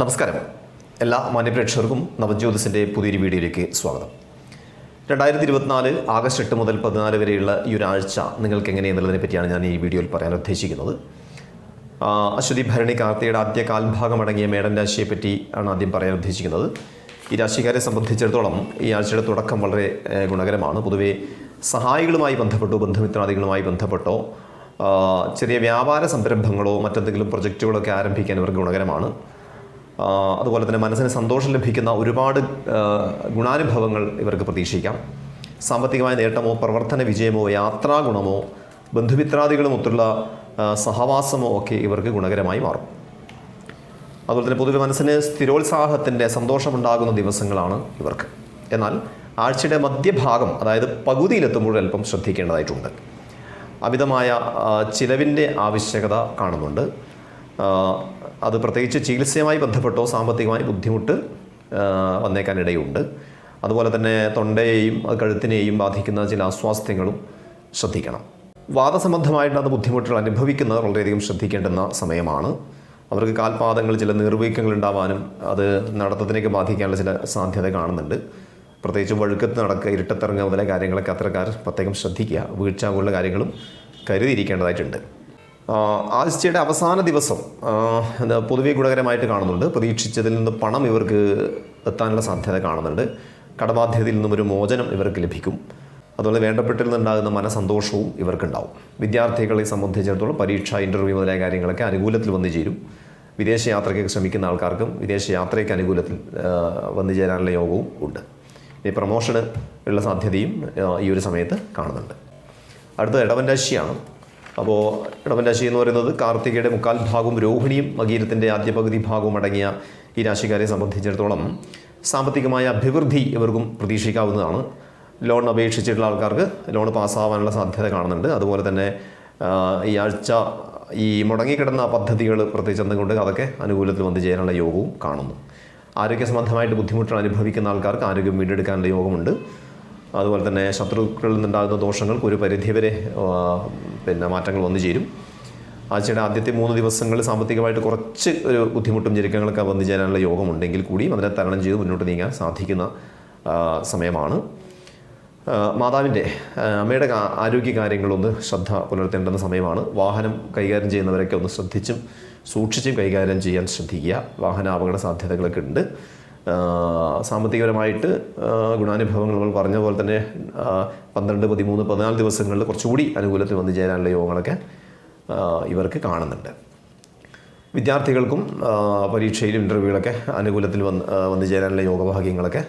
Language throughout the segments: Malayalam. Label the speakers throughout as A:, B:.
A: നമസ്കാരം. എല്ലാ മാന്യപ്രേക്ഷകർക്കും നവജ്യോതിസിന്റെ പുതിയൊരു വീഡിയോയിലേക്ക് സ്വാഗതം. രണ്ടായിരത്തി ഇരുപത്തിനാല് ആഗസ്റ്റ് എട്ട് മുതൽ പതിനാല് വരെയുള്ള ഈ ഒരാഴ്ച നിങ്ങൾക്ക് എങ്ങനെയെന്നുള്ളതിനെ പറ്റിയാണ് ഞാൻ ഈ വീഡിയോയിൽ പറയാൻ ഉദ്ദേശിക്കുന്നത്. അശ്വതി ഭരണി കാർത്തിയുടെ ആദ്യ കാൽഭാഗം അടങ്ങിയ മേടൻ രാശിയെ പറ്റി ആണ് ആദ്യം പറയാൻ ഉദ്ദേശിക്കുന്നത്. ഈ രാശിക്കാരെ സംബന്ധിച്ചിടത്തോളം ഈ ആഴ്ചയുടെ തുടക്കം വളരെ ഗുണകരമാണ്. പൊതുവേ സഹായികളുമായി ബന്ധപ്പെട്ടോ ബന്ധുമിത്രാദികളുമായി ബന്ധപ്പെട്ടോ ചെറിയ വ്യാപാര സംരംഭങ്ങളോ മറ്റെന്തെങ്കിലും പ്രൊജക്റ്റുകളൊക്കെ ആരംഭിക്കാൻ ഇവർക്ക് ഗുണകരമാണ്. അതുപോലെ തന്നെ മനസ്സിന് സന്തോഷം ലഭിക്കുന്ന ഒരുപാട് ഗുണാനുഭവങ്ങൾ ഇവർക്ക് പ്രതീക്ഷിക്കാം. സാമ്പത്തികമായ നേട്ടമോ പ്രവർത്തന വിജയമോ യാത്രാ ഗുണമോ ബന്ധുമിത്രാദികളുമൊത്തുള്ള സഹവാസമോ ഒക്കെ ഇവർക്ക് ഗുണകരമായി മാറും. അതുപോലെ തന്നെ പൊതുവെ മനസ്സിന് സ്ഥിരോത്സാഹത്തിന്റെ സന്തോഷമുണ്ടാകുന്ന ദിവസങ്ങളാണ് ഇവർക്ക്. എന്നാൽ ആഴ്ചയുടെ മധ്യഭാഗം അതായത് പകുതിയിലെത്തുമ്പോൾ അല്പം ശ്രദ്ധിക്കേണ്ടതായിട്ടുണ്ട്. അമിതമായ ചിലവിന്റെ ആവശ്യകത കാണുന്നുണ്ട്. അത് പ്രത്യേകിച്ച് ചികിത്സയുമായി ബന്ധപ്പെട്ടോ സാമ്പത്തികമായി ബുദ്ധിമുട്ട് വന്നേക്കാനിടയുണ്ട്. അതുപോലെ തന്നെ തൊണ്ടയെയും കഴുത്തിനെയും ബാധിക്കുന്ന ചില അസ്വാസ്ഥ്യങ്ങളും ശ്രദ്ധിക്കണം. വാദസംബന്ധമായിട്ടുള്ള ബുദ്ധിമുട്ടുകൾ അനുഭവിക്കുന്നവർ വളരെയധികം ശ്രദ്ധിക്കേണ്ടുന്ന സമയമാണ്. അവർക്ക് കാൽപാദങ്ങൾ ചില നീർവീക്കങ്ങൾ ഉണ്ടാവാനും അത് നടത്തത്തിനേക്ക് ബാധിക്കാനുള്ള ചില സാധ്യത കാണുന്നുണ്ട്. പ്രത്യേകിച്ച് വഴുക്കത്ത് നടക്കുക ഇരുട്ടത്തിറങ്ങുക മുതലായ കാര്യങ്ങളൊക്കെ അത്രക്കാർ പ്രത്യേകം ശ്രദ്ധിക്കുക. വീഴ്ച പോലുള്ള കാര്യങ്ങളും കരുതിയിരിക്കേണ്ടതായിട്ടുണ്ട്. ആഴ്ചയുടെ അവസാന ദിവസം പൊതുവെ ഗുണകരമായിട്ട് കാണുന്നുണ്ട്. പ്രതീക്ഷിച്ചതിൽ നിന്ന് പണം ഇവർക്ക് എത്താനുള്ള സാധ്യത കാണുന്നുണ്ട്. കടബാധ്യതയിൽ നിന്നും ഒരു മോചനം ഇവർക്ക് ലഭിക്കും. അതുപോലെ വേണ്ടപ്പെട്ടിൽ നിന്നുണ്ടാകുന്ന മനസന്തോഷവും ഇവർക്കുണ്ടാവും. വിദ്യാർത്ഥികളെ സംബന്ധിച്ചിടത്തോളം പരീക്ഷ ഇന്റർവ്യൂ മുതലായ കാര്യങ്ങളൊക്കെ അനുകൂലത്തിൽ വന്നു ചേരും. വിദേശ യാത്രയ്ക്ക് ശ്രമിക്കുന്ന ആൾക്കാർക്കും വിദേശ യാത്രയ്ക്ക് അനുകൂലത്തിൽ വന്നു ചേരാനുള്ള യോഗവും ഉണ്ട്. ഈ പ്രമോഷന് ഉള്ള സാധ്യതയും ഈ ഒരു സമയത്ത് കാണുന്നുണ്ട്. അടുത്തത് ഇടവൻ രാശിയാണ്. അപ്പോൾ ഇടവൻ രാശി എന്ന് പറയുന്നത് കാർത്തികയുടെ മുക്കാൽ ഭാഗവും രോഹിണിയും മകീരത്തിന്റെ ആദ്യ പകുതി ഭാഗവും അടങ്ങിയ ഈ രാശിക്കാരെ സംബന്ധിച്ചിടത്തോളം സാമ്പത്തികമായ അഭിവൃദ്ധി ഇവർക്കും പ്രതീക്ഷിക്കാവുന്നതാണ്. ലോൺ അപേക്ഷിച്ചിട്ടുള്ള ആൾക്കാർക്ക് ലോൺ പാസ്സാവാനുള്ള സാധ്യത കാണുന്നുണ്ട്. അതുപോലെ തന്നെ ഈ ആഴ്ച ഈ മുടങ്ങിക്കിടന്ന പദ്ധതികൾ പ്രത്യേകിച്ച് എന്തുകൊണ്ട് അതൊക്കെ അനുകൂലത്തിൽ വന്നു ചേരാനുള്ള യോഗവും കാണുന്നു. ആരോഗ്യ സംബന്ധമായിട്ട് ബുദ്ധിമുട്ടുകൾ അനുഭവിക്കുന്ന ആൾക്കാർക്ക് ആരോഗ്യം വീണ്ടെടുക്കാനുള്ള യോഗമുണ്ട്. അതുപോലെ തന്നെ ശത്രുക്കളിൽ നിന്നുണ്ടാകുന്ന ദോഷങ്ങൾക്ക് ഒരു പരിധിവരെ പിന്നെ മാറ്റങ്ങൾ വന്നു ചേരും. ആഴ്ചയുടെ ആദ്യത്തെ മൂന്ന് ദിവസങ്ങളിൽ സാമ്പത്തികമായിട്ട് കുറച്ച് ഒരു ബുദ്ധിമുട്ടും ഞെരുക്കങ്ങളൊക്കെ വന്നു ചേരാനുള്ള യോഗമുണ്ടെങ്കിൽ കൂടിയും അതിനെ തരണം ചെയ്ത് മുന്നോട്ട് നീങ്ങാൻ സാധിക്കുന്ന സമയമാണ്. മാതാവിന്റെ അമ്മയുടെ ആരോഗ്യ കാര്യങ്ങളൊന്ന് ശ്രദ്ധ പുലർത്തേണ്ടുന്ന സമയമാണ്. വാഹനം കൈകാര്യം ചെയ്യുന്നവരൊക്കെ ഒന്ന് ശ്രദ്ധിച്ചും സൂക്ഷിച്ചും കൈകാര്യം ചെയ്യാൻ ശ്രദ്ധിക്കുക. വാഹന അപകട സാധ്യതകളൊക്കെ ഉണ്ട്. സാമ്പത്തികപരമായിട്ട് ഗുണാനുഭവങ്ങൾ നമ്മൾ പറഞ്ഞ പോലെ തന്നെ പന്ത്രണ്ട് പതിമൂന്ന് പതിനാല് ദിവസങ്ങളിൽ കുറച്ചുകൂടി അനുകൂലത്തിൽ വന്നു ചേരാനുള്ള യോഗങ്ങളൊക്കെ ഇവർക്ക് കാണുന്നുണ്ട്. വിദ്യാർത്ഥികൾക്കും പരീക്ഷയിലും ഇന്റർവ്യൂകളൊക്കെ അനുകൂലത്തിൽ വന്ന് വന്നു ചേരാനുള്ള യോഗഭാഗ്യങ്ങളൊക്കെ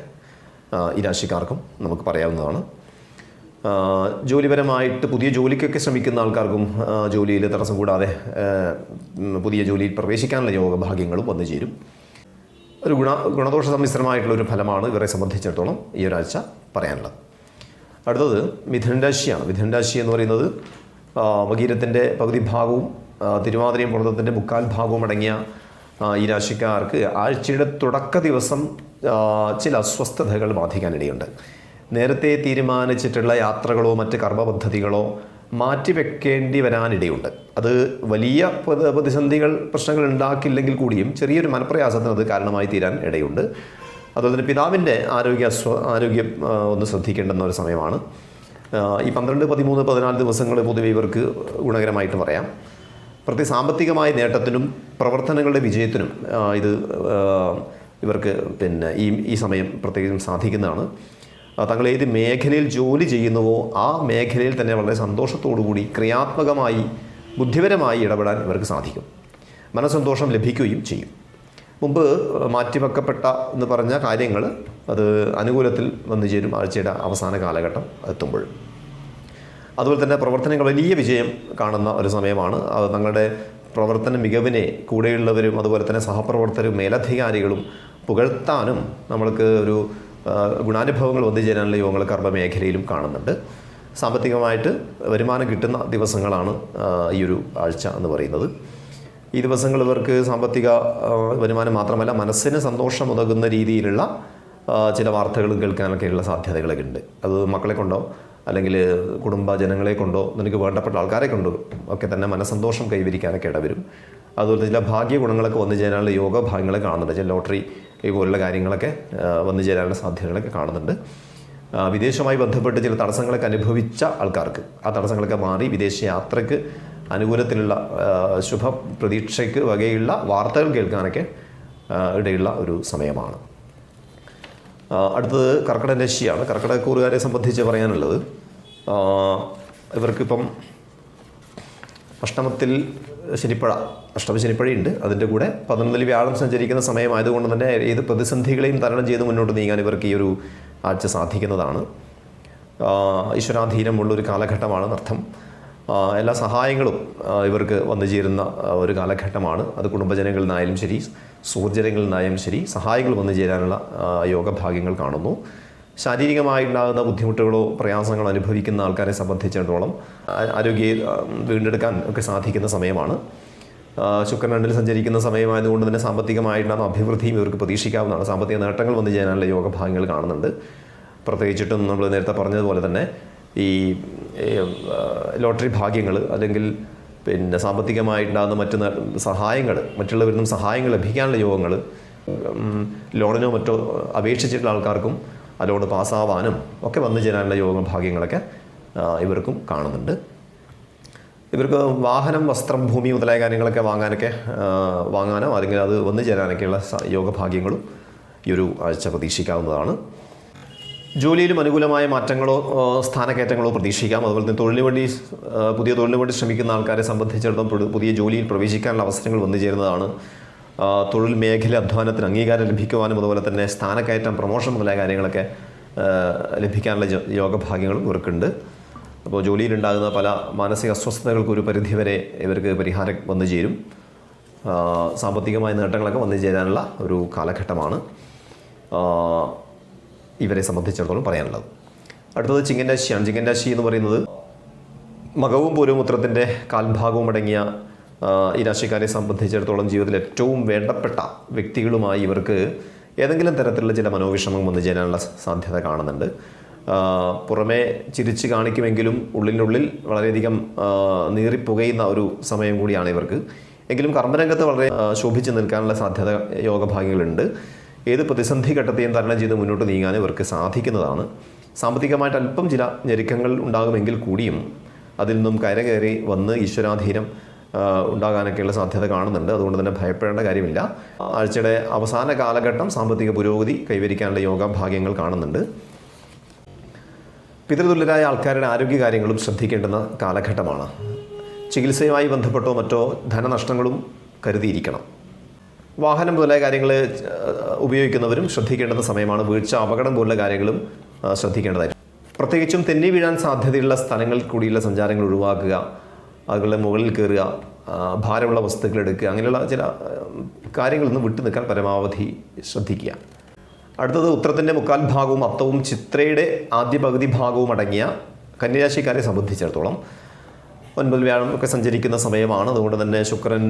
A: ഈ രാശിക്കാർക്കും നമുക്ക് പറയാവുന്നതാണ്. ജോലിപരമായിട്ട് പുതിയ ജോലിക്കൊക്കെ ശ്രമിക്കുന്ന ആൾക്കാർക്കും ജോലിയിൽ തടസ്സം കൂടാതെ പുതിയ ജോലിയിൽ പ്രവേശിക്കാനുള്ള യോഗഭാഗ്യങ്ങളും വന്നു ചേരും. ഒരു ഗുണ ഗുണദോഷ സമ്മിശ്രമായിട്ടുള്ള ഒരു ഫലമാണ് ഇവരെ സംബന്ധിച്ചിടത്തോളം ഈ ഒരാഴ്ച പറയാനുള്ളത്. അടുത്തത് മിഥുൻ രാശിയാണ് മിഥുൻ രാശി എന്ന് പറയുന്നത് വകീരത്തിന്റെ പകുതി ഭാഗവും തിരുവാതിരയും പുറത്തത്തിന്റെ മുക്കാൽ ഭാഗവും അടങ്ങിയ ഈ രാശിക്കാർക്ക് ആഴ്ചയുടെ തുടക്ക ദിവസം ചില അസ്വസ്ഥതകൾ ബാധിക്കാനിടയുണ്ട് നേരത്തെ തീരുമാനിച്ചിട്ടുള്ള യാത്രകളോ മറ്റ് കർമ്മ പദ്ധതികളോ മാറ്റിവെക്കേണ്ടി വരാനിടയുണ്ട്. അത് വലിയ പ്രതിസന്ധികൾ പ്രശ്നങ്ങൾ ഉണ്ടാക്കില്ലെങ്കിൽ കൂടിയും ചെറിയൊരു മനപ്രയാസത്തിന് അത് കാരണമായി തീരാൻ ഇടയുണ്ട്. അതുപോലെ തന്നെ പിതാവിന്റെ ആരോഗ്യ ആരോഗ്യം ഒന്ന് ശ്രദ്ധിക്കേണ്ടുന്ന ഒരു സമയമാണ്. ഈ പന്ത്രണ്ട് പതിമൂന്ന് പതിനാല് ദിവസങ്ങൾ പൊതുവെ ഇവർക്ക് ഗുണകരമായിട്ട് പറയാം. പ്രത്യേക സാമ്പത്തികമായ നേട്ടത്തിനും പ്രവർത്തനങ്ങളുടെ വിജയത്തിനും ഇത് ഇവർക്ക് പിന്നെ ഈ ഈ സമയം പ്രത്യേകിച്ചും സാധിക്കുന്നതാണ്. തങ്ങൾ ഏത് മേഖലയിൽ ജോലി ചെയ്യുന്നുവോ ആ മേഖലയിൽ തന്നെ വളരെ സന്തോഷത്തോടു കൂടി ക്രിയാത്മകമായി ബുദ്ധിപരമായി ഇടപെടാൻ ഇവർക്ക് സാധിക്കും. മനസ്സന്തോഷം ലഭിക്കുകയും ചെയ്യും. മുമ്പ് മാറ്റിവെക്കപ്പെട്ട എന്ന് പറഞ്ഞ കാര്യങ്ങൾ അത് അനുകൂലത്തിൽ വന്നു ചേരും ആഴ്ചയുടെ അവസാന കാലഘട്ടം എത്തുമ്പോൾ. അതുപോലെ തന്നെ പ്രവർത്തനങ്ങൾ വലിയ വിജയം കാണുന്ന ഒരു സമയമാണ്. അത് തങ്ങളുടെ പ്രവർത്തന മികവിനെ കൂടെയുള്ളവരും അതുപോലെ തന്നെ സഹപ്രവർത്തകരും മേലധികാരികളും പുകഴ്ത്താനും നമ്മൾക്ക് ഒരു ഗുണാനുഭവങ്ങൾ ഒന്നിച്ചേരാനുള്ള ചേരാനുള്ള യോഗങ്ങൾ കർമ്മമേഖലയിലും കാണുന്നുണ്ട്. സാമ്പത്തികമായിട്ട് വരുമാനം കിട്ടുന്ന ദിവസങ്ങളാണ് ഈ ഒരു ആഴ്ച എന്ന് പറയുന്നത്. ഈ ദിവസങ്ങൾ ഇവർക്ക് സാമ്പത്തിക വരുമാനം മാത്രമല്ല മനസ്സിന് സന്തോഷം ഉതകുന്ന രീതിയിലുള്ള ചില വാർത്തകൾ കേൾക്കാനൊക്കെയുള്ള സാധ്യതകളൊക്കെ ഉണ്ട് അത് മക്കളെ കൊണ്ടോ അല്ലെങ്കിൽ കുടുംബജനങ്ങളെ കൊണ്ടോ നിനക്ക് വേണ്ടപ്പെട്ട ആൾക്കാരെ കൊണ്ടോ ഒക്കെ തന്നെ മനസ്സന്തോഷം കൈവരിക്കാനൊക്കെ ഇടവരും. അതുപോലെ ചില ഭാഗ്യ ഗുണങ്ങളൊക്കെ വന്നു ചേരാനുള്ള യോഗ ഭാഗ്യങ്ങളെ കാണുന്നുണ്ട്. ചില ലോട്ടറി പോലുള്ള കാര്യങ്ങളൊക്കെ വന്നു ചേരാനുള്ള സാധ്യതകളൊക്കെ കാണുന്നുണ്ട്. വിദേശവുമായി ബന്ധപ്പെട്ട് ചില തടസ്സങ്ങളൊക്കെ അനുഭവിച്ച ആൾക്കാർക്ക് ആ തടസ്സങ്ങളൊക്കെ മാറി വിദേശ യാത്രയ്ക്ക് അനുകൂലത്തിലുള്ള ശുഭ പ്രതീക്ഷയ്ക്ക് വകയുള്ള വാർത്തകൾ കേൾക്കാനൊക്കെ ഇടയുള്ള ഒരു സമയമാണ്. അടുത്തത് കർക്കിടക രാശിയാണ്. കർക്കിടകക്കൂറുകാരെ സംബന്ധിച്ച് പറയാനുള്ളത് ഇവർക്കിപ്പം അഷ്ടമത്തിൽ ശനിപ്പഴ അഷ്ടമ ശനിപ്പഴയുണ്ട്. അതിന്റെ കൂടെ പതിനൊന്നിൽ വ്യാഴം സഞ്ചരിക്കുന്ന സമയമായതുകൊണ്ട് തന്നെ ഏത് പ്രതിസന്ധികളെയും തരണം ചെയ്ത് മുന്നോട്ട് നീങ്ങാൻ ഇവർക്ക് ഈ ഒരു ആഴ്ച സാധിക്കുന്നതാണ്. ഈശ്വരാധീനമുള്ളൊരു ഈശ്വരാധീനമുള്ള ഒരു കാലഘട്ടമാണ് അർത്ഥം എല്ലാ സഹായങ്ങളും ഇവർക്ക് വന്നു ചേരുന്ന ഒരു കാലഘട്ടമാണ്. അത് കുടുംബജനങ്ങളിൽ നിന്നായാലും ശരി സുഹൃജനങ്ങളിൽ നിന്നായാലും ശരി സഹായങ്ങൾ വന്നു ചേരാനുള്ള യോഗഭാഗ്യങ്ങൾ കാണുന്നു. ശാരീരികമായിട്ടുണ്ടാകുന്ന ബുദ്ധിമുട്ടുകളോ പ്രയാസങ്ങളോ അനുഭവിക്കുന്ന ആൾക്കാരെ സംബന്ധിച്ചിടത്തോളം ആരോഗ്യ വീണ്ടെടുക്കാൻ ഒക്കെ സാധിക്കുന്ന സമയമാണ്. ശുക്രൻ രണ്ടിൽ സഞ്ചരിക്കുന്ന സമയമായതുകൊണ്ട് തന്നെ സാമ്പത്തികമായിട്ടുള്ള അഭിവൃദ്ധിയും ഇവർക്ക് പ്രതീക്ഷിക്കാവുന്നതാണ്. സാമ്പത്തിക നേട്ടങ്ങൾ വന്നു യോഗ യോഗഭാഗ്യങ്ങൾ കാണുന്നുണ്ട്. പ്രത്യേകിച്ചിട്ടും നമ്മൾ നേരത്തെ പറഞ്ഞതുപോലെ തന്നെ ഈ ലോട്ടറി ഭാഗ്യങ്ങൾ അല്ലെങ്കിൽ പിന്നെ സാമ്പത്തികമായിട്ടുണ്ടാകുന്ന മറ്റ് സഹായങ്ങൾ മറ്റുള്ളവരിൽ നിന്നും സഹായങ്ങൾ ലഭിക്കാനുള്ള യോഗങ്ങൾ ലോണിനോ മറ്റോ അപേക്ഷിച്ചിട്ടുള്ള ആൾക്കാർക്കും ലോൺ പാസ്സാവാനും ഒക്കെ വന്നു ചേരാനുള്ള യോഗ ഭാഗ്യങ്ങളൊക്കെ ഇവർക്കും കാണുന്നുണ്ട്. ഇവർക്ക് വാഹനം വസ്ത്രം ഭൂമി മുതലായ കാര്യങ്ങളൊക്കെ വാങ്ങാനൊക്കെ വാങ്ങാനോ അല്ലെങ്കിൽ അത് വന്നു ചേരാനൊക്കെയുള്ള യോഗഭാഗ്യങ്ങളും ഈ ഒരു ആഴ്ച പ്രതീക്ഷിക്കാവുന്നതാണ്. ജോലിയിലും അനുകൂലമായ മാറ്റങ്ങളോ സ്ഥാനക്കയറ്റങ്ങളോ പ്രതീക്ഷിക്കാം. അതുപോലെ തന്നെ തൊഴിലിന് വേണ്ടി പുതിയ തൊഴിലിന് വേണ്ടി ശ്രമിക്കുന്ന ആൾക്കാരെ സംബന്ധിച്ചിടത്തോളം പുതിയ ജോലിയിൽ പ്രവേശിക്കാനുള്ള അവസരങ്ങൾ വന്നു ചേരുന്നതാണ് തൊഴിൽ മേഖല അധ്വാനത്തിന് അംഗീകാരം ലഭിക്കുവാനും അതുപോലെ തന്നെ സ്ഥാനക്കയറ്റം പ്രൊമോഷൻ മുതലായ കാര്യങ്ങളൊക്കെ ലഭിക്കാനുള്ള യോഗഭാഗ്യങ്ങളും ഇവർക്കുണ്ട്. അപ്പോൾ ജോലിയിലുണ്ടാകുന്ന പല മാനസിക അസ്വസ്ഥതകൾക്ക് ഒരു പരിധിവരെ ഇവർക്ക് പരിഹാരം വന്നു ചേരും. സാമ്പത്തികമായ നേട്ടങ്ങളൊക്കെ വന്നു ചേരാനുള്ള ഒരു കാലഘട്ടമാണ് ഇവരെ സംബന്ധിച്ചിടത്തോളം പറയാനുള്ളത്. അടുത്തത് ചിങ്ങൻ രാശിയാണ് ചിങ്ങൻ രാശി എന്ന് പറയുന്നത് മകവും പൂരവും ഉത്രത്തിന്റെ കാൽഭാഗവും അടങ്ങിയ ഈ രാശിക്കാരെ സംബന്ധിച്ചിടത്തോളം ജീവിതത്തിൽ ഏറ്റവും വേണ്ടപ്പെട്ട വ്യക്തികളുമായി ഇവർക്ക് ഏതെങ്കിലും തരത്തിലുള്ള ചില മനോവിഷമം വന്നു ചേരാനുള്ള സാധ്യത കാണുന്നുണ്ട്. പുറമേ ചിരിച്ച് കാണിക്കുമെങ്കിലും ഉള്ളിനുള്ളിൽ വളരെയധികം നീറിപ്പുകയുന്ന ഒരു സമയം കൂടിയാണ് ഇവർക്ക്. എങ്കിലും കർമ്മരംഗത്ത് വളരെ ശോഭിച്ചു നിൽക്കാനുള്ള സാധ്യത യോഗഭാഗ്യങ്ങളുണ്ട് ഏത് പ്രതിസന്ധി ഘട്ടത്തെയും തരണം ചെയ്ത് മുന്നോട്ട് നീങ്ങാൻ ഇവർക്ക് സാധിക്കുന്നതാണ്. സാമ്പത്തികമായിട്ട് അല്പം ചില ഞെരുക്കങ്ങൾ ഉണ്ടാകുമെങ്കിൽ കൂടിയും അതിൽ നിന്നും കരകയറി വന്ന് ഈശ്വരാധീനം ഉണ്ടാകാനൊക്കെയുള്ള സാധ്യത കാണുന്നുണ്ട്. അതുകൊണ്ട് തന്നെ ഭയപ്പെടേണ്ട കാര്യമില്ല. ആഴ്ചയുടെ അവസാന കാലഘട്ടം സാമ്പത്തിക പുരോഗതി കൈവരിക്കാനുള്ള യോഗാഭാഗ്യങ്ങൾ കാണുന്നുണ്ട്. പിതൃതുല്യരായ ആൾക്കാരുടെ ആരോഗ്യകാര്യങ്ങളും ശ്രദ്ധിക്കേണ്ടുന്ന കാലഘട്ടമാണ്. ചികിത്സയുമായി ബന്ധപ്പെട്ടോ മറ്റോ ധനനഷ്ടങ്ങളും കരുതിയിരിക്കണം. വാഹനം മുതലായ കാര്യങ്ങൾ ഉപയോഗിക്കുന്നവരും ശ്രദ്ധിക്കേണ്ടുന്ന സമയമാണ്. വീഴ്ച അപകടം പോലുള്ള കാര്യങ്ങളും ശ്രദ്ധിക്കേണ്ടതായിട്ട്. പ്രത്യേകിച്ചും തെന്നി വീഴാൻ സാധ്യതയുള്ള സ്ഥലങ്ങളിൽ കൂടിയുള്ള സഞ്ചാരങ്ങൾ ഒഴിവാക്കുക അതുപോലെ മുകളിൽ കയറുക ഭാരമുള്ള വസ്തുക്കൾ എടുക്കുക അങ്ങനെയുള്ള ചില കാര്യങ്ങളൊന്നും വിട്ടു നിൽക്കാൻ പരമാവധി ശ്രദ്ധിക്കുക. അടുത്തത് ഉത്തരത്തിന്റെ മുക്കാൽ ഭാഗവും അത്തവും ചിത്രയുടെ ആദ്യ പകുതി ഭാഗവും അടങ്ങിയ കന്യാശിക്കാരെ സംബന്ധിച്ചിടത്തോളം ഒൻപത് വ്യാഴം ഒക്കെ സഞ്ചരിക്കുന്ന സമയമാണ്. അതുകൊണ്ട് തന്നെ ശുക്രൻ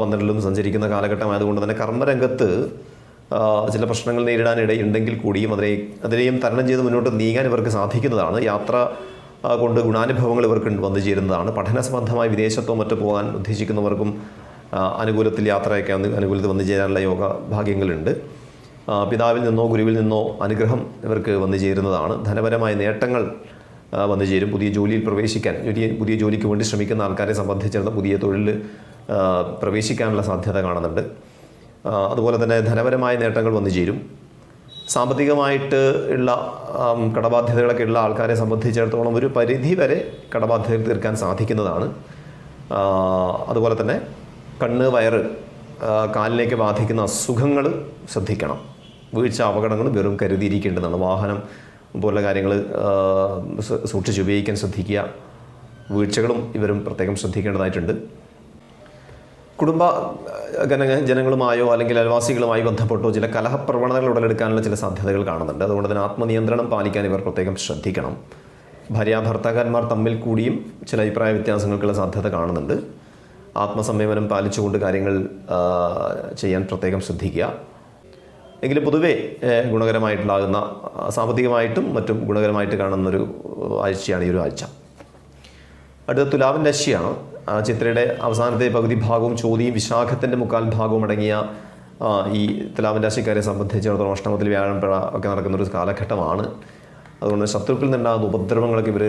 A: പന്ത്രണ്ടിലും സഞ്ചരിക്കുന്ന കാലഘട്ടമായതുകൊണ്ട് തന്നെ കർമ്മരംഗത്ത് ചില പ്രശ്നങ്ങൾ നേരിടാനിടയുണ്ടെങ്കിൽ കൂടിയും അതിനെ അതിനെയും തരണം ചെയ്ത് മുന്നോട്ട് നീങ്ങാൻ ഇവർക്ക് സാധിക്കുന്നതാണ്. യാത്ര കൊണ്ട് ഗുണാനുഭവങ്ങൾ ഇവർക്ക് വന്നു ചേരുന്നതാണ്. പഠന സംബന്ധമായി വിദേശത്തോ മറ്റോ പോകാൻ ഉദ്ദേശിക്കുന്നവർക്കും അനുകൂലത്തിൽ യാത്രയൊക്കെ അനുകൂലത്തിൽ വന്നു ചേരാനുള്ള യോഗ ഭാഗ്യങ്ങളുണ്ട്. പിതാവിൽ നിന്നോ ഗുരുവിൽ നിന്നോ അനുഗ്രഹം ഇവർക്ക് വന്നു ചേരുന്നതാണ്. ധനപരമായ നേട്ടങ്ങൾ വന്നു ചേരും. പുതിയ ജോലിയിൽ പ്രവേശിക്കാൻ പുതിയ പുതിയ ജോലിക്ക് വേണ്ടി ശ്രമിക്കുന്ന ആൾക്കാരെ സംബന്ധിച്ചിടത്തോളം പുതിയ തൊഴിൽ പ്രവേശിക്കാനുള്ള സാധ്യത കാണുന്നുണ്ട്. അതുപോലെ തന്നെ ധനപരമായ നേട്ടങ്ങൾ വന്നു ചേരും. സാമ്പത്തികമായിട്ട് ഉള്ള കടബാധ്യതകളൊക്കെ ഉള്ള ആൾക്കാരെ സംബന്ധിച്ചിടത്തോളം ഒരു പരിധി വരെ കടബാധ്യതകൾ തീർക്കാൻ സാധിക്കുന്നതാണ്. അതുപോലെ തന്നെ കണ്ണ് വയറ് കാലിലേക്ക് ബാധിക്കുന്ന അസുഖങ്ങൾ ശ്രദ്ധിക്കണം. വീഴ്ച അപകടങ്ങൾ വെറും കരുതിയിരിക്കേണ്ടതാണ്. വാഹനം പോലുള്ള കാര്യങ്ങൾ സൂക്ഷിച്ച് ഉപയോഗിക്കാൻ ശ്രദ്ധിക്കുക. വീഴ്ചകളും ഇവരും പ്രത്യേകം ശ്രദ്ധിക്കേണ്ടതായിട്ടുണ്ട്. കുടുംബ ജന ജനങ്ങളുമായോ അല്ലെങ്കിൽ അയൽവാസികളുമായി ബന്ധപ്പെട്ടോ ചില കലഹപ്രവണതകൾ ഉടലെടുക്കാനുള്ള ചില സാധ്യതകൾ കാണുന്നുണ്ട്. അതുകൊണ്ട് തന്നെ ആത്മനിയന്ത്രണം പാലിക്കാൻ ഇവർ പ്രത്യേകം ശ്രദ്ധിക്കണം. ഭാര്യ ഭർത്താക്കന്മാർ തമ്മിൽ കൂടിയും ചില അഭിപ്രായ വ്യത്യാസങ്ങൾക്കുള്ള സാധ്യത കാണുന്നുണ്ട്. ആത്മസംയമനം പാലിച്ചുകൊണ്ട് കാര്യങ്ങൾ ചെയ്യാൻ പ്രത്യേകം ശ്രദ്ധിക്കുക. എങ്കിലും പൊതുവേ ഗുണകരമായിട്ടുണ്ടാകുന്ന സാമ്പത്തികമായിട്ടും മറ്റും ഗുണകരമായിട്ട് കാണുന്നൊരു ആഴ്ചയാണ് ഈ ഒരു ആഴ്ച. അടുത്ത തുലാവിൻ രാശിയാണ്. ചിത്രയുടെ അവസാനത്തെ പകുതി ഭാഗവും ചോദ്യം വിശാഖത്തിന്റെ മുക്കാൽ ഭാഗവും അടങ്ങിയ ഈ തുലാമൻ രാശിക്കാരെ സംബന്ധിച്ചിടത്തോളം അഷ്ടമത്തിൽ വ്യാഴം പിഴ ഒക്കെ നടക്കുന്ന ഒരു കാലഘട്ടമാണ്. അതുകൊണ്ട് ശത്രുക്കളിൽ നിന്നുണ്ടാകുന്ന ഉപദ്രവങ്ങളൊക്കെ ഇവർ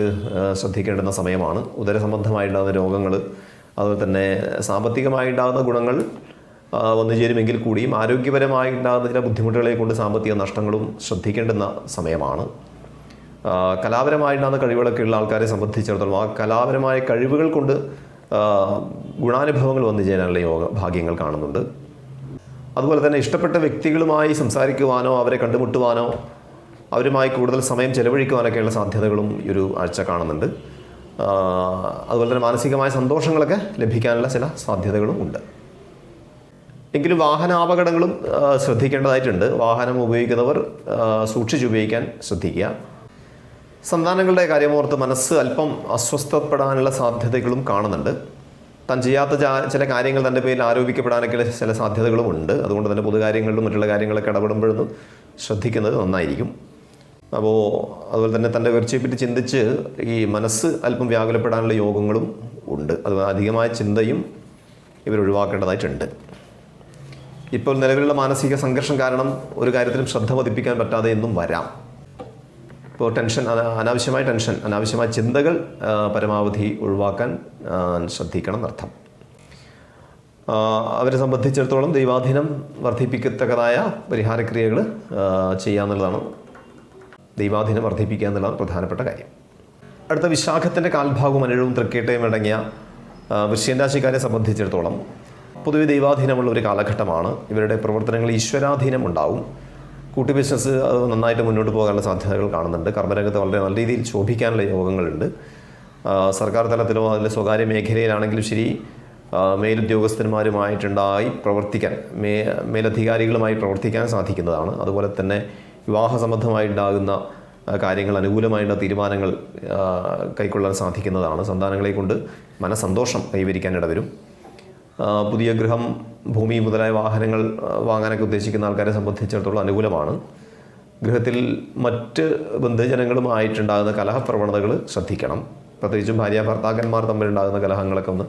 A: ശ്രദ്ധിക്കേണ്ടുന്ന സമയമാണ്. ഉദര സംബന്ധമായിട്ടുണ്ടാകുന്ന രോഗങ്ങൾ അതുപോലെ തന്നെ സാമ്പത്തികമായിട്ടുണ്ടാകുന്ന ഗുണങ്ങൾ വന്നു ചേരുമെങ്കിൽ കൂടിയും ആരോഗ്യപരമായി ഉണ്ടാകുന്ന ചില ബുദ്ധിമുട്ടുകളെ കൊണ്ട് സാമ്പത്തിക നഷ്ടങ്ങളും ശ്രദ്ധിക്കേണ്ടുന്ന സമയമാണ്. കലാപരമായിട്ടുണ്ടാകുന്ന കഴിവുകളൊക്കെ ഉള്ള ആൾക്കാരെ സംബന്ധിച്ചിടത്തോളം ആ കലാപരമായ കഴിവുകൾ കൊണ്ട് ഗുണാനുഭവങ്ങൾ വന്നു ചേരാനുള്ള യോഗ ഭാഗ്യങ്ങൾ കാണുന്നുണ്ട്. അതുപോലെ തന്നെ ഇഷ്ടപ്പെട്ട വ്യക്തികളുമായി സംസാരിക്കുവാനോ അവരെ കണ്ടുമുട്ടുവാനോ അവരുമായി കൂടുതൽ സമയം ചെലവഴിക്കുവാനൊക്കെയുള്ള സാധ്യതകളും ഈ ഒരു ആഴ്ച കാണുന്നുണ്ട്. അതുപോലെ തന്നെ മാനസികമായ സന്തോഷങ്ങളൊക്കെ ലഭിക്കാനുള്ള ചില സാധ്യതകളും ഉണ്ട്. എങ്കിലും വാഹനാപകടങ്ങളും ശ്രദ്ധിക്കേണ്ടതായിട്ടുണ്ട്. വാഹനം ഉപയോഗിക്കുന്നവർ സൂക്ഷിച്ചുപയോഗിക്കാൻ ശ്രദ്ധിക്കുക. സന്താനങ്ങളുടെ കാര്യമോർത്ത് മനസ്സ് അല്പം അസ്വസ്ഥപ്പെടാനുള്ള സാധ്യതകളും കാണുന്നുണ്ട്. താൻ ചെയ്യാത്ത ചില കാര്യങ്ങൾ തന്റെ പേരിൽ ആരോപിക്കപ്പെടാനൊക്കെയുള്ള ചില സാധ്യതകളും ഉണ്ട്. അതുകൊണ്ട് തന്നെ പൊതുകാര്യങ്ങളിലും മറ്റുള്ള കാര്യങ്ങളൊക്കെ ഇടപെടുമ്പോഴൊന്നും ശ്രദ്ധിക്കുന്നത് നന്നായിരിക്കും. അപ്പോൾ അതുപോലെ തന്നെ തന്റെ ഉയർച്ചയെപ്പറ്റി ചിന്തിച്ച് ഈ മനസ്സ് അല്പം വ്യാകുലപ്പെടാനുള്ള യോഗങ്ങളും ഉണ്ട്. അത് അധികമായ ചിന്തയും ഇവർ ഒഴിവാക്കേണ്ടതായിട്ടുണ്ട്. ഇപ്പോൾ നിലവിലുള്ള മാനസിക സംഘർഷം കാരണം ഒരു കാര്യത്തിലും ശ്രദ്ധ പതിപ്പിക്കാൻ പറ്റാതെ എന്നും വരാം. ഇപ്പോൾ ടെൻഷൻ അനാവശ്യമായ ടെൻഷൻ അനാവശ്യമായ ചിന്തകൾ പരമാവധി ഒഴിവാക്കാൻ ശ്രദ്ധിക്കണം എന്നർത്ഥം. അവരെ സംബന്ധിച്ചിടത്തോളം ദൈവാധീനം വർദ്ധിപ്പിക്കത്തക്കതായ പരിഹാരക്രിയകൾ ചെയ്യാന്നുള്ളതാണ് ദൈവാധീനം വർദ്ധിപ്പിക്കുക എന്നുള്ളതാണ് പ്രധാനപ്പെട്ട കാര്യം. അടുത്ത വിശാഖത്തിന്റെ കാൽഭാഗവും അനുഴവും തൃക്കേട്ടയും അടങ്ങിയ വൃശ്യൻ രാശിക്കാരെ സംബന്ധിച്ചിടത്തോളം പൊതുവെ ദൈവാധീനമുള്ള ഒരു കാലഘട്ടമാണ്. ഇവരുടെ പ്രവർത്തനങ്ങൾ ഈശ്വരാധീനം ഉണ്ടാവും. കൂട്ടി ബിസിനസ് അത് നന്നായിട്ട് മുന്നോട്ട് പോകാനുള്ള സാധ്യതകൾ കാണുന്നുണ്ട്. കർമ്മരംഗത്ത് വളരെ നല്ല രീതിയിൽ ശോഭിക്കാനുള്ള യോഗങ്ങളുണ്ട്. സർക്കാർ തലത്തിലോ അതിൽ സ്വകാര്യ മേഖലയിലാണെങ്കിലും ശരി മേലുദ്യോഗസ്ഥന്മാരുമായിട്ടുണ്ടായി പ്രവർത്തിക്കാൻ മേ മേലധികാരികളുമായി പ്രവർത്തിക്കാൻ സാധിക്കുന്നതാണ്. അതുപോലെ തന്നെ വിവാഹ സംബന്ധമായിട്ടുണ്ടാകുന്ന കാര്യങ്ങൾ അനുകൂലമായിട്ടുള്ള തീരുമാനങ്ങൾ കൈക്കൊള്ളാൻ സാധിക്കുന്നതാണ്. സന്താനങ്ങളെ കൊണ്ട് മനസന്തോഷം കൈവരിക്കാൻ ഇടവരും. പുതിയ ഗൃഹം ഭൂമി മുതലായ വാഹനങ്ങൾ വാങ്ങാനൊക്കെ ഉദ്ദേശിക്കുന്ന ആൾക്കാരെ സംബന്ധിച്ചിടത്തോളം അനുകൂലമാണ്. ഗൃഹത്തിൽ മറ്റ് ബന്ധുജനങ്ങളുമായിട്ടുണ്ടാകുന്ന കലഹപ്രവണതകൾ ശ്രദ്ധിക്കണം. പ്രത്യേകിച്ചും ഭാര്യ ഭർത്താക്കന്മാർ തമ്മിലുണ്ടാകുന്ന കലഹങ്ങളൊക്കെ ഒന്ന്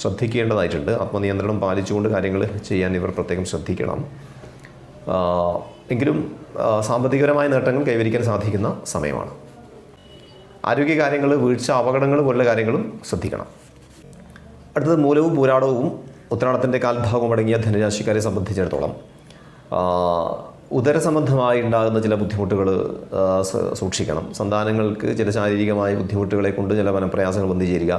A: ശ്രദ്ധിക്കേണ്ടതായിട്ടുണ്ട്. ആത്മനിയന്ത്രണം പാലിച്ചുകൊണ്ട് കാര്യങ്ങൾ ചെയ്യാൻ ഇവർ പ്രത്യേകം ശ്രദ്ധിക്കണം. എങ്കിലും സാമ്പത്തികപരമായ നേട്ടങ്ങൾ കൈവരിക്കാൻ സാധിക്കുന്ന സമയമാണ്. ആരോഗ്യകാര്യങ്ങൾ വീഴ്ച അപകടങ്ങൾ പോലുള്ള കാര്യങ്ങളും ശ്രദ്ധിക്കണം. അടുത്തത് മൂലവും പൂരാടവും ഉത്രാടത്തിന്റെ കാൽഭാഗവും അടങ്ങിയ ധനുരാശിക്കാരെ സംബന്ധിച്ചിടത്തോളം. ഉദരസംബന്ധമായി ഉദര സംബന്ധമായി ഉണ്ടാകുന്ന ചില ബുദ്ധിമുട്ടുകൾ സൂക്ഷിക്കണം. സന്താനങ്ങൾക്ക് ചില ശാരീരികമായ ബുദ്ധിമുട്ടുകളെ കൊണ്ട് ചില മനപ്രയാസങ്ങൾ വന്നു ചേരുക.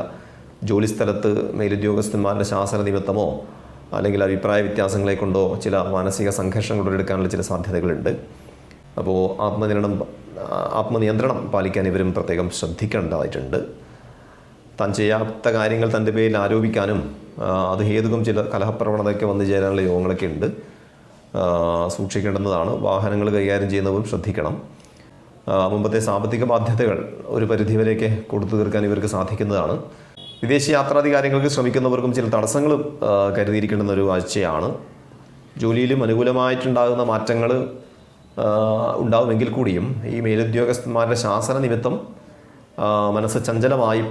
A: ജോലിസ്ഥലത്ത് മേലുദ്യോഗസ്ഥന്മാരുടെ ശാസന നിമിത്തമോ അല്ലെങ്കിൽ അഭിപ്രായ വ്യത്യാസങ്ങളെ കൊണ്ടോ ചില മാനസിക സംഘർഷങ്ങൾ ഉടലെടുക്കാനുള്ള ചില സാധ്യതകളുണ്ട്. അപ്പോൾ ആത്മനിയന്ത്രണം ആത്മനിയന്ത്രണം പാലിക്കാൻ ഇവരും പ്രത്യേകം ശ്രദ്ധിക്കേണ്ടതായിട്ടുണ്ട്. താൻ ചെയ്യാത്ത കാര്യങ്ങൾ തന്റെ പേരിൽ ആരോപിക്കാനും അത് ഹേതുകം ചില കലഹപ്രവണതയൊക്കെ വന്നു ചേരാനുള്ള യോഗങ്ങളൊക്കെ ഉണ്ട്. സൂക്ഷിക്കേണ്ടുന്നതാണ്. വാഹനങ്ങൾ കൈകാര്യം ചെയ്യുന്നവരും ശ്രദ്ധിക്കണം. മുമ്പത്തെ സാമ്പത്തിക ബാധ്യതകൾ ഒരു പരിധിവരെയൊക്കെ കൊടുത്തു തീർക്കാൻ ഇവർക്ക് സാധിക്കുന്നതാണ്. വിദേശ യാത്രാധികാരങ്ങൾക്ക് ശ്രമിക്കുന്നവർക്കും ചില തടസ്സങ്ങൾ കരുതിയിരിക്കേണ്ടുന്ന ഒരു ആഴ്ചയാണ്. ജോലിയിലും അനുകൂലമായിട്ടുണ്ടാകുന്ന മാറ്റങ്ങൾ ഉണ്ടാവുമെങ്കിൽ കൂടിയും ഈ മേലുദ്യോഗസ്ഥന്മാരുടെ ശാസന നിമിത്തം മനസ്സ് ചഞ്ചലമായി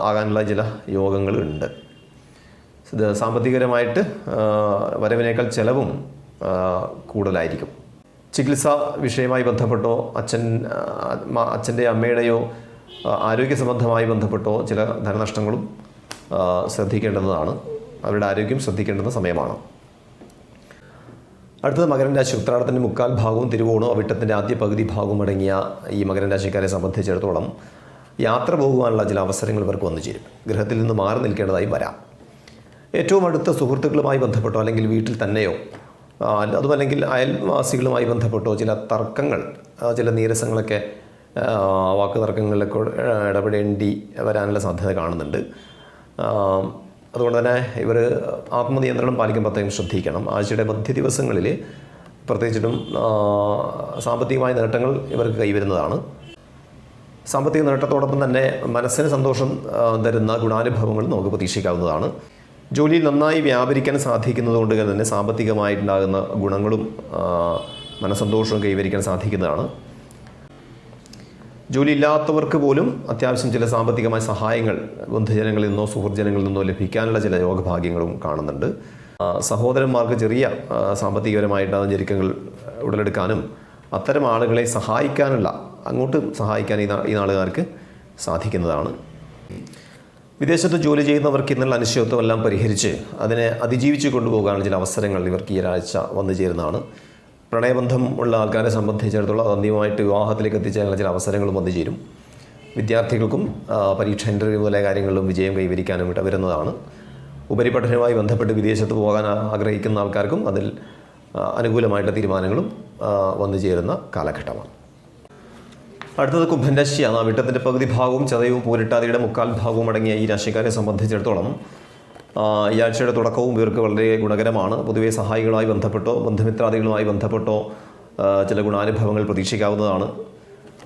A: ആകാനുള്ള ചില യോഗങ്ങളുണ്ട്. സാമ്പത്തികപരമായിട്ട് വരവിനേക്കാൾ ചെലവും കൂടുതലായിരിക്കും. ചികിത്സ വിഷയമായി ബന്ധപ്പെട്ടോ അച്ഛൻ അച്ഛന്റെ അമ്മയുടെയോ ആരോഗ്യ സംബന്ധമായി ബന്ധപ്പെട്ടോ ചില ധനനഷ്ടങ്ങളും ശ്രദ്ധിക്കേണ്ടതാണ്. അവരുടെ ആരോഗ്യം ശ്രദ്ധിക്കേണ്ടുന്ന സമയമാണ്. അടുത്തത് മകരൻ രാശി. ഉത്രാടത്തിന്റെ മുക്കാൽ ഭാഗവും തിരുവോണവും അവിട്ടത്തിന്റെ ആദ്യ പകുതി ഭാഗവും അടങ്ങിയ ഈ മകരൻ രാശിക്കാരെ സംബന്ധിച്ചിടത്തോളം യാത്ര പോകുവാനുള്ള ചില അവസരങ്ങൾ ഇവർക്ക് വന്നു ചേരും. ഗൃഹത്തിൽ നിന്ന് മാറി നിൽക്കേണ്ടതായി വരാം. ഏറ്റവും അടുത്ത സുഹൃത്തുക്കളുമായി ബന്ധപ്പെട്ടോ അല്ലെങ്കിൽ വീട്ടിൽ തന്നെയോ അതുമല്ലെങ്കിൽ അയൽവാസികളുമായി ബന്ധപ്പെട്ടോ ചില തർക്കങ്ങൾ ചില നീരസങ്ങളൊക്കെ വാക്ക് തർക്കങ്ങളിലൊക്കെ ഇടപെടേണ്ടി വരാനുള്ള സാധ്യത കാണുന്നുണ്ട്. അതുകൊണ്ട് തന്നെ ഇവർ ആത്മനിയന്ത്രണം പാലിക്കാൻ പ്രത്യേകം ശ്രദ്ധിക്കണം. ആഴ്ചയുടെ മധ്യ ദിവസങ്ങളിൽ പ്രത്യേകിച്ചിട്ടും സാമ്പത്തികമായ നേട്ടങ്ങൾ ഇവർക്ക് കൈവരുന്നതാണ്. സാമ്പത്തിക നേട്ടത്തോടൊപ്പം തന്നെ മനസ്സിന് സന്തോഷം തരുന്ന ഗുണാനുഭവങ്ങൾ നമുക്ക് പ്രതീക്ഷിക്കാവുന്നതാണ്. ജോലിയിൽ നന്നായി വ്യാപരിക്കാൻ സാധിക്കുന്നത് കൊണ്ട് തന്നെ സാമ്പത്തികമായിട്ടുണ്ടാകുന്ന ഗുണങ്ങളും മനസ്സന്തോഷവും കൈവരിക്കാൻ സാധിക്കുന്നതാണ്. ജോലി ഇല്ലാത്തവർക്ക് പോലും അത്യാവശ്യം ചില സാമ്പത്തികമായ സഹായങ്ങൾ ബന്ധുജനങ്ങളിൽ നിന്നോ സുഹൃജനങ്ങളിൽ നിന്നോ ലഭിക്കാനുള്ള ചില യോഗഭാഗ്യങ്ങളും കാണുന്നുണ്ട്. സഹോദരന്മാർക്ക് ചെറിയ ആ, സാമ്പത്തികപരമായിട്ടുള്ള ഞെരുക്കങ്ങൾ ഉടലെടുക്കാനും അത്തരം ആളുകളെ സഹായിക്കാനുള്ള അങ്ങോട്ട് സഹായിക്കാൻ ഈ ഈ നാളുകാർക്ക് സാധിക്കുന്നതാണ്. വിദേശത്ത് ജോലി ചെയ്യുന്നവർക്ക് ഇന്നുള്ള അനിശ്ചിതത്വം എല്ലാം പരിഹരിച്ച് അതിനെ അതിജീവിച്ച് കൊണ്ടുപോകാനുള്ള ചില അവസരങ്ങൾ ഇവർക്ക് ഈ ഒരാഴ്ച വന്നു ചേരുന്നതാണ്. പ്രണയബന്ധം ഉള്ള ആൾക്കാരെ സംബന്ധിച്ചിടത്തോളം അന്തിമമായിട്ട് വിവാഹത്തിലേക്ക് എത്തിച്ചേരാനുള്ള ചില അവസരങ്ങളും വന്നു ചേരും. വിദ്യാർത്ഥികൾക്കും പരീക്ഷ ഇന്റർവ്യൂ മുതലായ കാര്യങ്ങളിലും വിജയം കൈവരിക്കാനും ഇടവരുന്നതാണ് ഉപരിപഠനവുമായി ബന്ധപ്പെട്ട് വിദേശത്ത് പോകാൻ ആഗ്രഹിക്കുന്ന ആൾക്കാർക്കും അതിൽ അനുകൂലമായിട്ടുള്ള തീരുമാനങ്ങളും വന്നു ചേരുന്ന കാലഘട്ടമാണ്. അടുത്തത് കുംഭരാശിയാണ് ആ വിട്ടത്തിന്റെ പകുതി ഭാഗവും ചതയവും പൂരിട്ടാതിയുടെ മുക്കാൽ ഭാഗവും അടങ്ങിയ ഈ രാശിക്കാരെ സംബന്ധിച്ചിടത്തോളം ഈ ആഴ്ചയുടെ തുടക്കവും ഇവർക്ക് വളരെ ഗുണകരമാണ്. പൊതുവെ സഹായികളുമായി ബന്ധപ്പെട്ടോ ബന്ധുമിത്രാദികളുമായി ബന്ധപ്പെട്ടോ ചില ഗുണാനുഭവങ്ങൾ പ്രതീക്ഷിക്കാവുന്നതാണ്.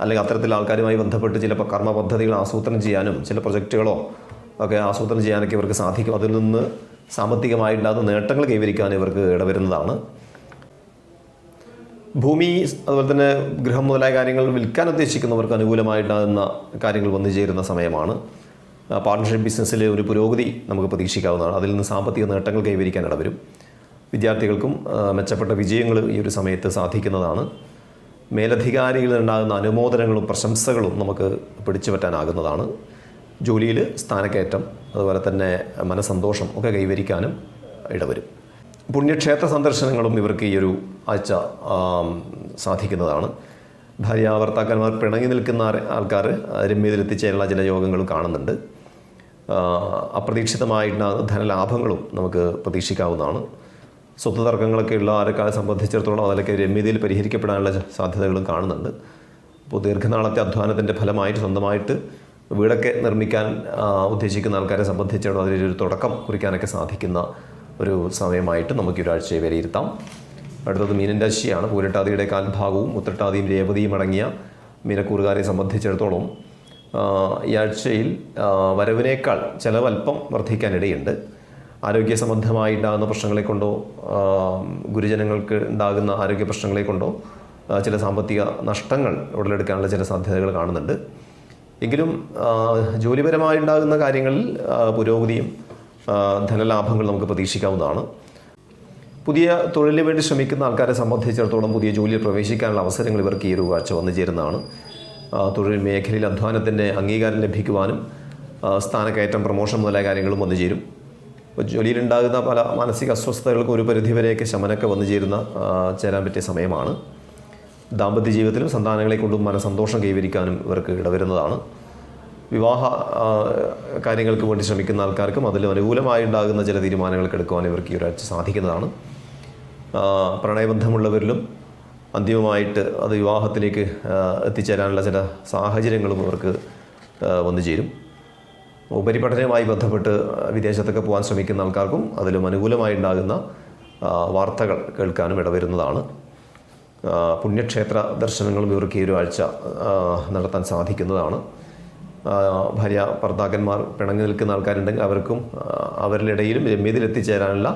A: അല്ലെങ്കിൽ അത്തരത്തിൽ ആൾക്കാരുമായി ബന്ധപ്പെട്ട് ചില കർമ്മ പദ്ധതികൾ ആസൂത്രണം ചെയ്യാനും ചില പ്രൊജക്റ്റുകളോ ഒക്കെ ആസൂത്രണം ചെയ്യാനൊക്കെ ഇവർക്ക് സാധിക്കും. അതിൽ നിന്ന് സാമ്പത്തികമായിട്ടുണ്ടാകുന്ന നേട്ടങ്ങൾ കൈവരിക്കാൻ ഇവർക്ക് ഇടവരുന്നതാണ്. ഭൂമി അതുപോലെ തന്നെ ഗൃഹം മുതലായ കാര്യങ്ങൾ വിൽക്കാൻ ഉദ്ദേശിക്കുന്നവർക്ക് അനുകൂലമായിട്ടാകുന്ന കാര്യങ്ങൾ വന്നു ചേരുന്ന സമയമാണ്. പാർട്ട്ണർഷിപ്പ് ബിസിനസ്സിലെ ഒരു പുരോഗതി നമുക്ക് പ്രതീക്ഷിക്കാവുന്നതാണ്. അതിൽ നിന്ന് സാമ്പത്തിക നേട്ടങ്ങൾ കൈവരിക്കാൻ ഇടവരും. വിദ്യാർത്ഥികൾക്കും മെച്ചപ്പെട്ട വിജയങ്ങൾ ഈ ഒരു സമയത്ത് സാധിക്കുന്നതാണ്. മേലധികാരികളിൽ ഉണ്ടാകുന്ന അനുമോദനങ്ങളും പ്രശംസകളും നമുക്ക് പിടിച്ചു പറ്റാനാകുന്നതാണ്. ജോലിയിൽ സ്ഥാനക്കയറ്റം അതുപോലെ തന്നെ മനസന്തോഷം ഒക്കെ കൈവരിക്കാനും ഇടവരും. പുണ്യക്ഷേത്ര സന്ദർശനങ്ങളും ഇവർക്ക് ഈ ഒരു ആഴ്ച സാധിക്കുന്നതാണ്. ഭാര്യ ഭർത്താക്കന്മാർ പിണങ്ങി നിൽക്കുന്ന ആൾക്കാർ രമ്യതയിൽ എത്തിച്ചേരുന്ന ചില യോഗങ്ങളും കാണുന്നുണ്ട്. അപ്രതീക്ഷിതമായിട്ടുള്ള ധനലാഭങ്ങളും നമുക്ക് പ്രതീക്ഷിക്കാവുന്നതാണ്. സ്വത്ത് തർക്കങ്ങളൊക്കെ ഉള്ള ആരെക്കാളെ സംബന്ധിച്ചിടത്തോളം അതിലൊക്കെ രമ്യതയിൽ പരിഹരിക്കപ്പെടാനുള്ള സാധ്യതകളും കാണുന്നുണ്ട്. അപ്പോൾ ദീർഘനാളത്തെ അധ്വാനത്തിന്റെ ഫലമായിട്ട് സ്വന്തമായിട്ട് വീടൊക്കെ നിർമ്മിക്കാൻ ഉദ്ദേശിക്കുന്ന ആൾക്കാരെ സംബന്ധിച്ചിടത്തോളം അതിലൊരു തുടക്കം കുറിക്കാനൊക്കെ സാധിക്കുന്ന ഒരു സമയമായിട്ട് നമുക്ക് ഒരാഴ്ചയെ വിലയിരുത്താം. അടുത്തത് മീനൻ രാശിയാണ്. പൂരട്ടാതിയുടെ കാൽഭാഗവും ഉത്രട്ടാതിയും രേവതിയും അടങ്ങിയ മീനക്കൂറുകാരെ സംബന്ധിച്ചിടത്തോളം ഈ ആഴ്ചയിൽ വരവിനേക്കാൾ ചിലവൽപ്പം വർദ്ധിക്കാനിടയുണ്ട്. ആരോഗ്യ സംബന്ധമായി ഉണ്ടാകുന്ന പ്രശ്നങ്ങളെ കൊണ്ടോ ഗുരുജനങ്ങൾക്ക് ഉണ്ടാകുന്ന ആരോഗ്യ പ്രശ്നങ്ങളെ കൊണ്ടോ ചില സാമ്പത്തിക നഷ്ടങ്ങൾ ഉടലെടുക്കാനുള്ള ചില സാധ്യതകൾ കാണുന്നുണ്ട്. എങ്കിലും ആ, ജോലിപരമായി ഉണ്ടാകുന്ന കാര്യങ്ങളിൽ പുരോഗതിയും ധനലാഭങ്ങൾ നമുക്ക് പ്രതീക്ഷിക്കാവുന്നതാണ്. പുതിയ തൊഴിലിന് വേണ്ടി ശ്രമിക്കുന്ന ആൾക്കാരെ സംബന്ധിച്ചിടത്തോളം പുതിയ ജോലിയിൽ പ്രവേശിക്കാനുള്ള അവസരങ്ങൾ ഇവർക്ക് ഈ ഒരു ആഴ്ച വന്നു ചേരുന്നതാണ്. തൊഴിൽ മേഖലയിൽ അധ്വാനത്തിന്റെ അംഗീകാരം ലഭിക്കുവാനും സ്ഥാനക്കയറ്റം പ്രമോഷൻ മുതലായ കാര്യങ്ങളും വന്നു ചേരും. അപ്പോൾ ജോലിയിലുണ്ടാകുന്ന പല മാനസിക അസ്വസ്ഥതകൾക്കും ഒരു പരിധിവരെയൊക്കെ ശമനമൊക്കെ വന്നു ചേരുന്ന ചേരാൻ പറ്റിയ സമയമാണ്. ദാമ്പത്യ ജീവിതത്തിലും സന്താനങ്ങളെ കൊണ്ടും മനസന്തോഷം കൈവരിക്കാനും ഇവർക്ക് ഇടവരുന്നതാണ്. വിവാഹ കാര്യങ്ങൾക്ക് വേണ്ടി ശ്രമിക്കുന്ന ആൾക്കാർക്കും അതിൽ അനുകൂലമായി ഉണ്ടാകുന്ന ചില തീരുമാനങ്ങൾക്ക് എടുക്കുവാൻ ഇവർക്ക് ഈ ഒരാഴ്ച സാധിക്കുന്നതാണ്. പ്രണയബന്ധമുള്ളവരിലും അന്തിമമായിട്ട് അത് വിവാഹത്തിലേക്ക് എത്തിച്ചേരാനുള്ള ചില സാഹചര്യങ്ങളും ഇവർക്ക് വന്നു ചേരും. ഉപരിപഠനവുമായി ബന്ധപ്പെട്ട് വിദേശത്തൊക്കെ പോകാൻ ശ്രമിക്കുന്ന ആൾക്കാർക്കും അതിലും അനുകൂലമായി ഉണ്ടാകുന്ന വാർത്തകൾ കേൾക്കാനും ഇടവരുന്നതാണ്. പുണ്യക്ഷേത്ര ദർശനങ്ങളും ഇവർക്ക് ഈ ഒരു ആഴ്ച നടത്താൻ സാധിക്കുന്നതാണ്. ഭാര്യ ഭർത്താക്കന്മാർ പിണങ്ങി നിൽക്കുന്ന ആൾക്കാരുണ്ടെങ്കിൽ അവർക്കും അവരിലിടയിലും രമ്യതയിൽ എത്തിച്ചേരാനുള്ള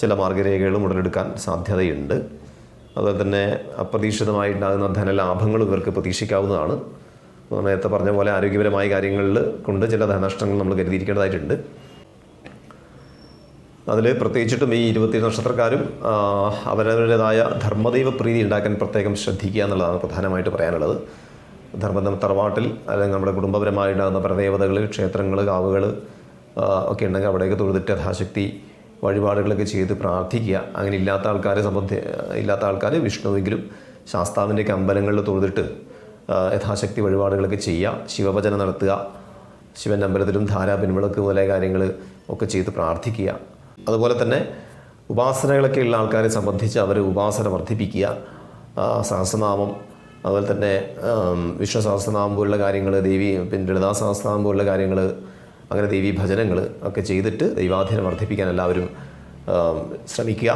A: ചില മാർഗരേഖകളും ഉടലെടുക്കാൻ സാധ്യതയുണ്ട്. അതുപോലെ തന്നെ അപ്രതീക്ഷിതമായിട്ടുണ്ടാകുന്ന ധനലാഭങ്ങളും ഇവർക്ക് പ്രതീക്ഷിക്കാവുന്നതാണ്. നേരത്തെ പറഞ്ഞ പോലെ ആരോഗ്യപരമായ കാര്യങ്ങളിൽ കൊണ്ട് ചില ധനനഷ്ടങ്ങൾ നമ്മൾ കരുതിയിരിക്കേണ്ടതായിട്ടുണ്ട്. അതിൽ പ്രത്യേകിച്ചിട്ടും ഈ ഇരുപത്തി നക്ഷത്രക്കാരും അവരവരുടേതായ ധർമ്മദൈവ പ്രീതി ഉണ്ടാക്കാൻ പ്രത്യേകം ശ്രദ്ധിക്കുക എന്നുള്ളതാണ് പ്രധാനമായിട്ട് പറയാനുള്ളത്. ധർമ്മ തറവാട്ടിൽ അല്ലെങ്കിൽ നമ്മുടെ കുടുംബപരമായിട്ടാകുന്ന പ്രദേവതകൾ ക്ഷേത്രങ്ങൾ കാവുകൾ ഒക്കെ ഉണ്ടെങ്കിൽ അവിടെയൊക്കെ തൊഴുതിട്ട് യഥാശക്തി വഴിപാടുകളൊക്കെ ചെയ്ത് പ്രാർത്ഥിക്കുക. അങ്ങനെ ഇല്ലാത്ത ആൾക്കാരെ സംബന്ധി ഇല്ലാത്ത ആൾക്കാർ വിഷ്ണുവെങ്കിലും ശാസ്താവിന്റെയൊക്കെ അമ്പലങ്ങളിൽ തൊഴുതിട്ട് യഥാശക്തി വഴിപാടുകളൊക്കെ ചെയ്യുക ശിവഭജന നടത്തുക ശിവന്റെ അമ്പലത്തിലും ധാരാ പിൻവിളക്ക് മുതലായ കാര്യങ്ങൾ ഒക്കെ ചെയ്ത് പ്രാർത്ഥിക്കുക. അതുപോലെ തന്നെ ഉപാസനകളൊക്കെ ഉള്ള ആൾക്കാരെ സംബന്ധിച്ച് അവർ ഉപാസന വർദ്ധിപ്പിക്കുക. സഹസ്രനാമം അതുപോലെ തന്നെ വിഷ്ണു സഹസ്രനാമം പോലുള്ള കാര്യങ്ങൾ ദേവി പിന്നെ ലളിതാ സഹസ്രനാമം പോലുള്ള കാര്യങ്ങൾ അങ്ങനെ ദേവി ഭജനങ്ങൾ ഒക്കെ ചെയ്തിട്ട് ദൈവാധീനം വർദ്ധിപ്പിക്കാൻ എല്ലാവരും ശ്രമിക്കുക.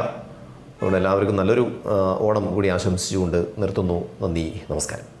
A: അതുകൊണ്ട് എല്ലാവർക്കും നല്ലൊരു ഓണം കൂടി ആശംസിച്ചുകൊണ്ട് നിർത്തുന്നു. നന്ദി. നമസ്കാരം.